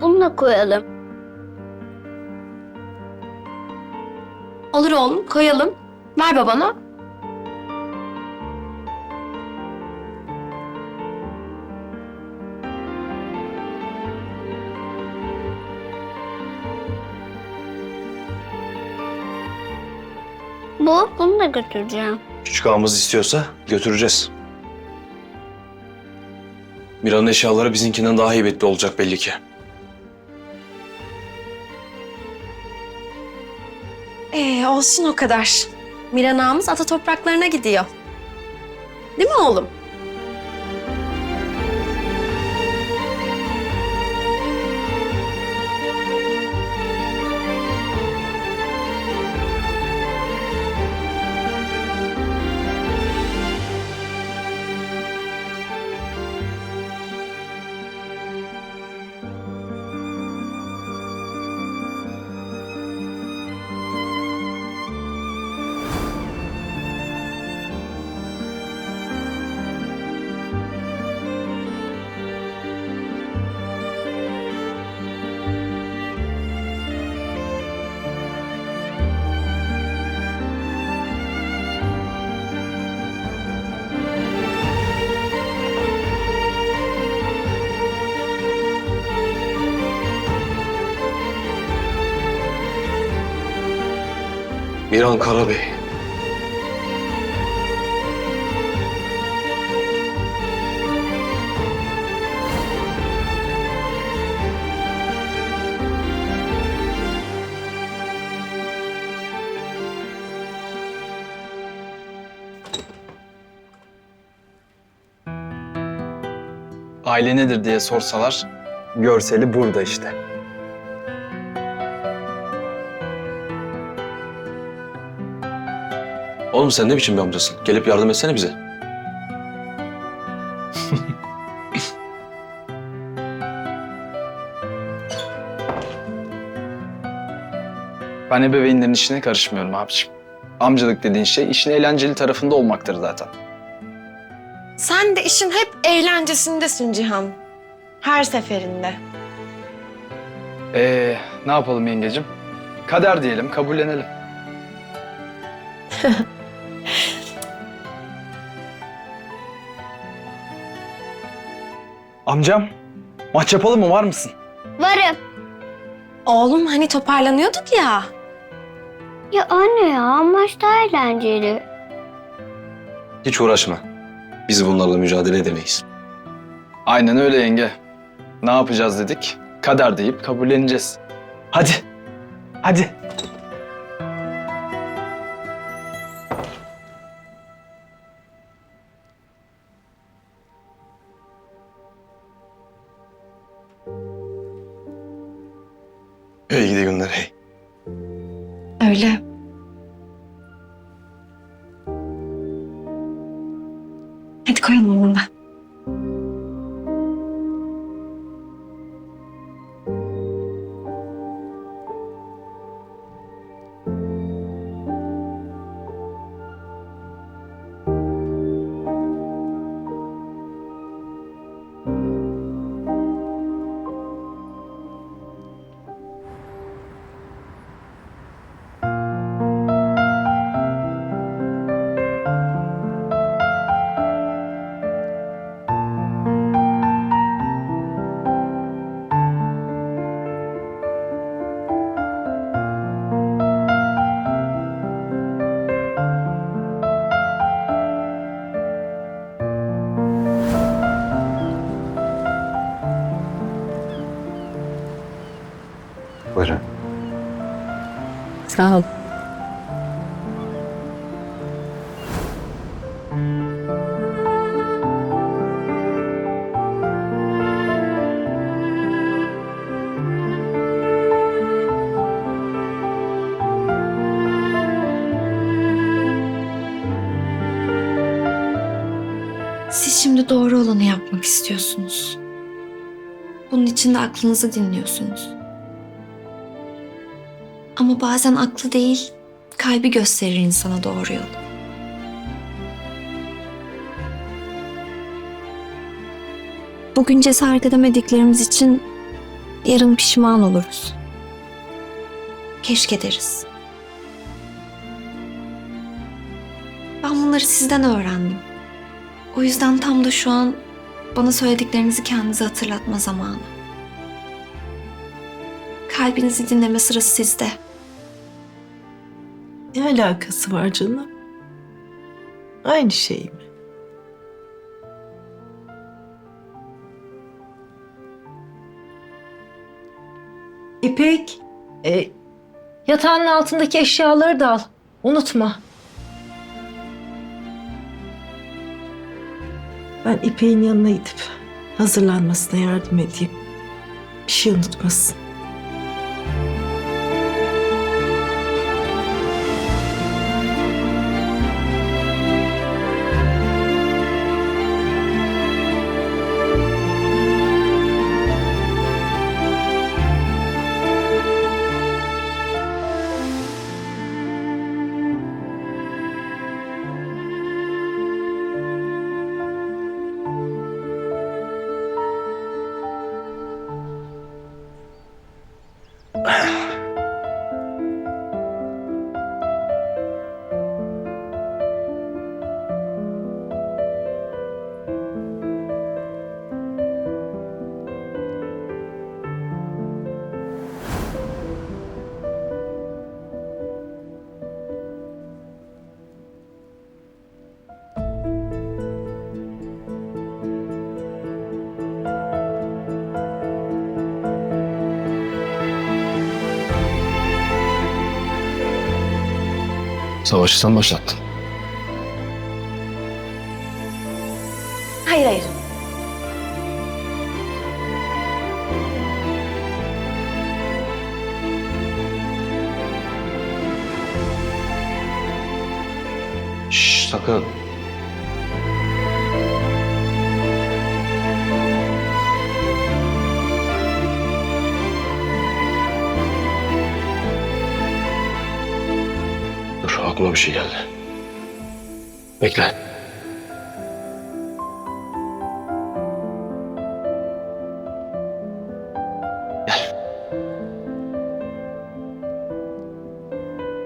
Bunu da koyalım. Olur oğlum koyalım. Ver babana. Bu, bunu da götüreceğim. Küçük ağamız istiyorsa götüreceğiz. Mira'nın eşyaları bizimkinden daha heybetli olacak belli ki. Ee, olsun o kadar. Miran ağamız ata topraklarına gidiyor. Değil mi oğlum? Miran Karabey. Aile nedir diye sorsalar görseli burada işte. Oğlum sen ne biçim bir amcasın? Gelip yardım etsene bize. Ben ebeveynlerin işine karışmıyorum abiciğim. Amcalık dediğin şey işin eğlenceli tarafında olmaktır zaten. Sen de işin hep eğlencesindesin Cihan. Her seferinde. Ee, ne yapalım yengecim? Kader diyelim, kabullenelim. Amcam, maç yapalım mı? Var mısın? Varım. Oğlum hani toparlanıyorduk ya. Ya anne ya, maç daha eğlenceli. Hiç uğraşma. Biz bunlarla mücadele edemeyiz. Aynen öyle yenge. Ne yapacağız dedik? Kader deyip kabulleneceğiz. Hadi. Hadi. Hadi koyalım bunu da. Buyurun. Sağ ol. Siz şimdi doğru olanı yapmak istiyorsunuz. Bunun için de aklınızı dinliyorsunuz. Ama bazen aklı değil, kalbi gösterir insana doğru yolu. Bugün cesaret edemediklerimiz için yarın pişman oluruz. Keşke deriz. Ben bunları sizden öğrendim. O yüzden tam da şu an bana söylediklerinizi kendinize hatırlatma zamanı. Kalbinizi dinleme sırası sizde. Ne alakası var canım? Aynı şey mi? İpek, e, Yatağının altındaki eşyaları da al. Unutma. ben İpek'in yanına gidip hazırlanmasına yardım edeyim. Bir şey unutmasın. Savaşı sen başlattın. Hayır hayır. Şşş sakın. Aklıma bir şey geldi. Bekle. Gel.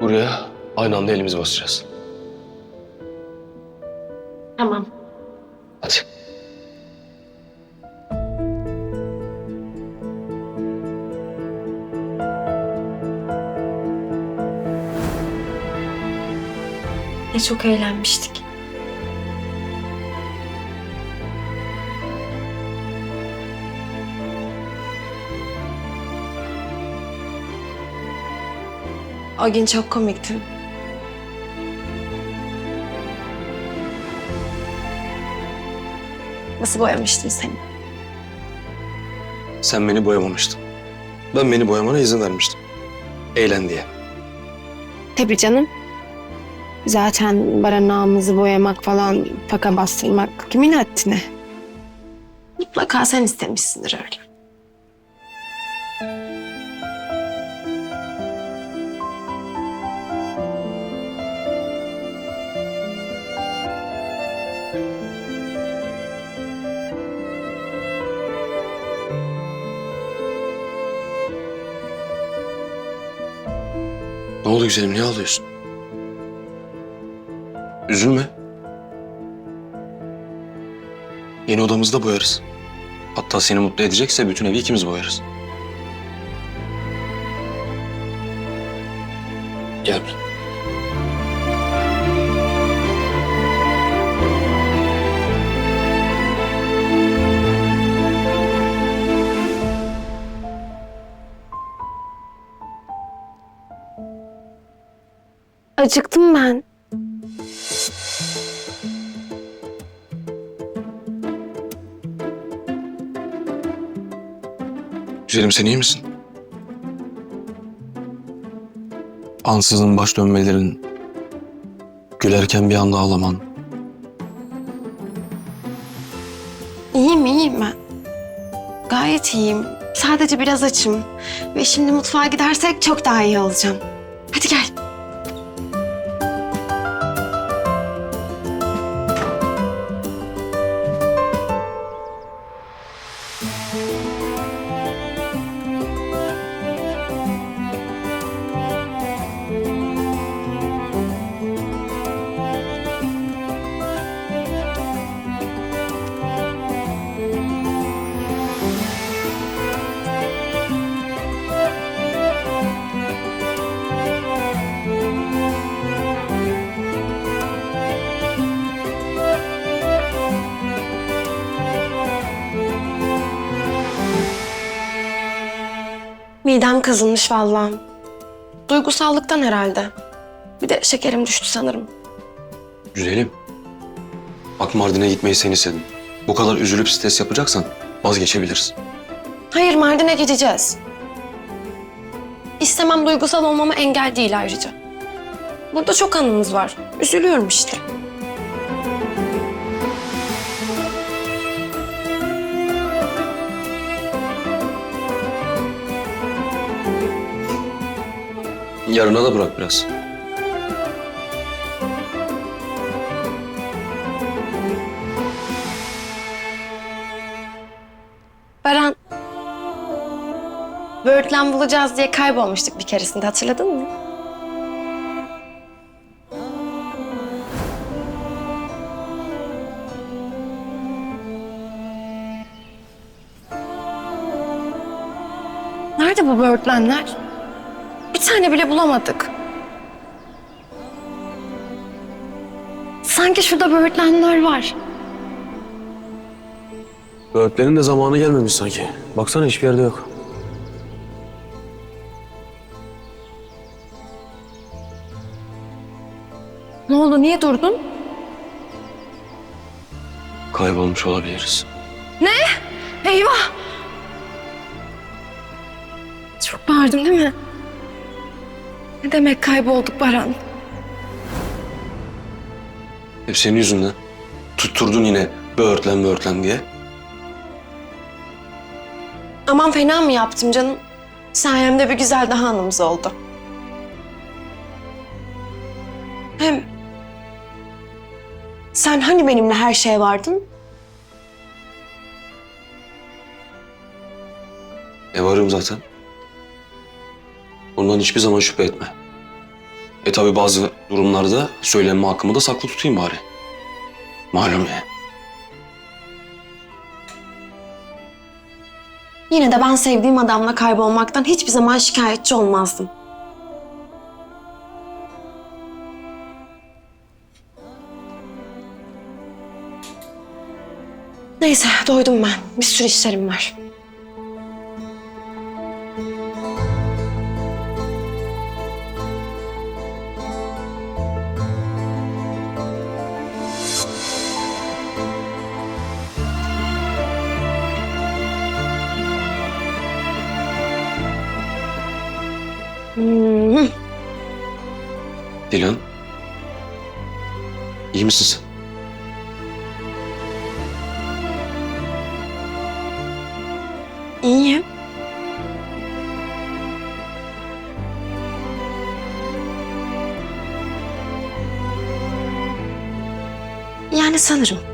Buraya aynı anda elimizi basacağız. Ne çok eğlenmiştik. O gün çok komikti. Nasıl boyamıştım seni? Sen beni boyamamıştın. Ben beni boyamana izin vermiştim. Eğlen diye. Tabii canım. Zaten baranağımızı boyamak falan, paka bastırmak kimin haddine? Mutlaka sen istemişsindir öyle. Ne oldu güzelim niye ağlıyorsun? Üzülme. Yeni odamızda boyarız. Hatta seni mutlu edecekse bütün evi ikimiz boyarız. Gel. Acıktım ben. Güzelim sen iyi misin? Ansızın baş dönmelerin, gülerken bir anda ağlaman. İyiyim iyiyim ben. Gayet iyiyim. Sadece biraz açım. Ve şimdi mutfağa gidersek çok daha iyi olacağım. Hadi gel. Midem kazınmış vallahi. Duygusallıktan herhalde. Bir de şekerim düştü sanırım. Güzelim. Bak Mardin'e gitmeyi sen istedin. Bu kadar üzülüp stres yapacaksan vazgeçebiliriz. Hayır Mardin'e gideceğiz. İstemem duygusal olmama engel değil ayrıca. Burada çok anımız var. Üzülüyorum işte. Yarına da bırak biraz. Baran... Böğürtlen bulacağız diye kaybolmuştuk bir keresinde hatırladın mı? Nerede bu böğürtlenler? Bir tane bile bulamadık. Sanki şurada böğürtlenler var. Böğürtlerin de zamanı gelmemiş sanki. Baksana hiçbir yerde yok. Ne oldu? Niye durdun? Kaybolmuş olabiliriz. Eyvah! Çok bağırdım değil mi? Ne demek kaybolduk Baran? Hep senin yüzünden. Tutturdun yine böğürtlen böğürtlen diye. Aman fena mı yaptım canım? Sayemde bir güzel daha anımız oldu. Hem... Sen hani benimle her şeye vardın? E varım zaten. Bundan hiçbir zaman şüphe etme. E tabi bazı durumlarda söylenme hakkımı da saklı tutayım bari. Malum ya. Yine de ben sevdiğim adamla kaybolmaktan hiçbir zaman şikayetçi olmazdım. Neyse doydum ben. Bir sürü işlerim var. Dilan. iyi misin sen? İyiyim. Yani sanırım.